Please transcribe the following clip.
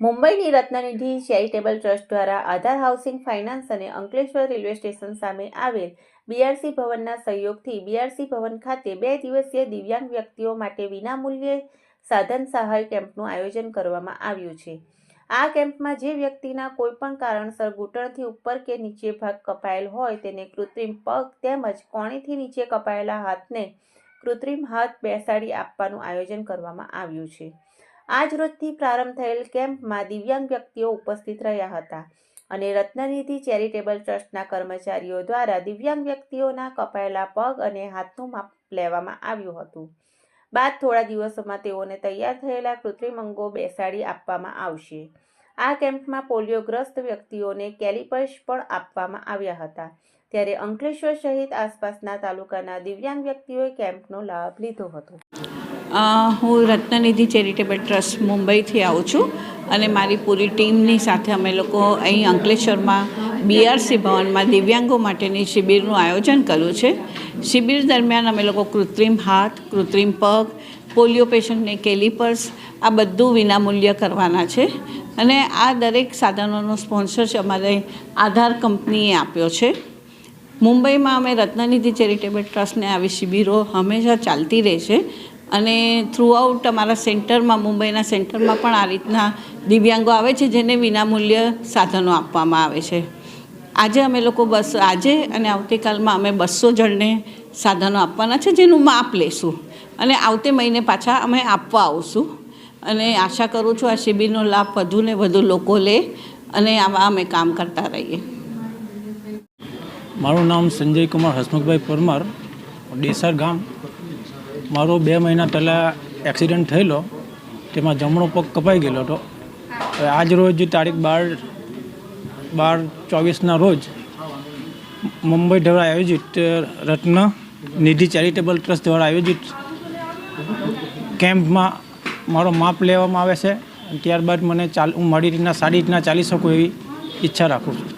મુંબઈની રત્નનિધિ charitable trust દ્વારા આધાર housing, finance અને અંકલેશ્વર રેલવે સ્ટેશન સામે આવેલ બીઆરસી ભવનના સહયોગથી બીઆરસી ભવન ખાતે બે દિવસીય દિવ્યાંગ વ્યક્તિઓ માટે વિનામૂલ્યે સાધન સહાય કેમ્પનું આયોજન કરવામાં આવ્યું છે. આ કેમ્પમાં જે વ્યક્તિના કોઈપણ કારણસર ઘૂંટણથી ઉપર કે નીચે ભાગ કપાયેલ હોય તેને કૃત્રિમ પગ તેમજ કોણીથી નીચે કપાયેલા હાથને કૃત્રિમ હાથ બેસાડી આપવાનું આયોજન કરવામાં આવ્યું છે. આજ રોજથી પ્રારંભ થયેલ કેમ્પમાં દિવ્યાંગ વ્યક્તિઓ ઉપસ્થિત રહ્યા હતા અને રત્નનિધિ ચેરિટેબલ ટ્રસ્ટના કર્મચારીઓ દ્વારા દિવ્યાંગ વ્યક્તિઓના કપાયેલા પગ અને હાથનું માપ લેવામાં આવ્યું હતું. બાદ થોડા દિવસોમાં તેઓને તૈયાર થયેલા કૃત્રિમ અંગો બેસાડી આપવામાં આવશે. આ કેમ્પમાં પોલિયોગ્રસ્ત વ્યક્તિઓને કેલિપર્સ પણ આપવામાં આવ્યા હતા. ત્યારે અંકલેશ્વર સહિત આસપાસના તાલુકાના દિવ્યાંગ વ્યક્તિઓએ કેમ્પનો લાભ લીધો હતો. હું રત્નનિધિ ચેરિટેબલ ટ્રસ્ટ મુંબઈથી આવું છું અને મારી પૂરી ટીમની સાથે અમે લોકો અહીં અંકલેશ્વરમાં બીઆરસી ભવનમાં દિવ્યાંગો માટેની શિબિરનું આયોજન કર્યું છે. શિબિર દરમિયાન અમે લોકો કૃત્રિમ હાથ, કૃત્રિમ પગ, પોલિયો પેશન્ટને કેલિપર્સ, આ બધું વિનામૂલ્ય કરવાના છે. અને આ દરેક સાધનોનો સ્પોન્સર અમારે આધાર કંપનીએ આપ્યો છે. મુંબઈમાં અમે રત્નનિધિ ચેરિટેબલ ટ્રસ્ટને આવી શિબિરો હંમેશા ચાલતી રહે છે. અને થ્રુઆઉટ અમારા સેન્ટરમાં, મુંબઈના સેન્ટરમાં પણ આ રીતના દિવ્યાંગો આવે છે, જેને વિનામૂલ્ય સાધનો આપવામાં આવે છે. આજે અમે લોકો બસ, આજે અને આવતીકાલમાં અમે બસો જણને સાધનો આપવાના છે, જેનું માપ લેશું. અને આવતે મહિને પાછા અમે આપવા આવશું. અને આશા કરું છું આ શિબિરનો લાભ વધુ ને વધુ લોકો લે અને આવા અમે કામ કરતા રહીએ. મારું નામ સંજય કુમાર હસમુખભાઈ પરમાર ડેસર ગામ. મારો બે મહિના પહેલાં એક્સિડન્ટ થયેલો, તેમાં જમણો પગ કપાઈ ગયેલો હતો. આજ રોજ તારીખ બાર બાર ચોવીસના રોજ મુંબઈ દ્વારા આયોજિત રત્ન નિધિ ચેરિટેબલ ટ્રસ્ટ દ્વારા આયોજિત કેમ્પમાં મારો માપ લેવામાં આવે છે. ત્યારબાદ મને ચાલ, હું મારી રીતના સારી રીતના ચાલી શકું એવી ઈચ્છા રાખું છું.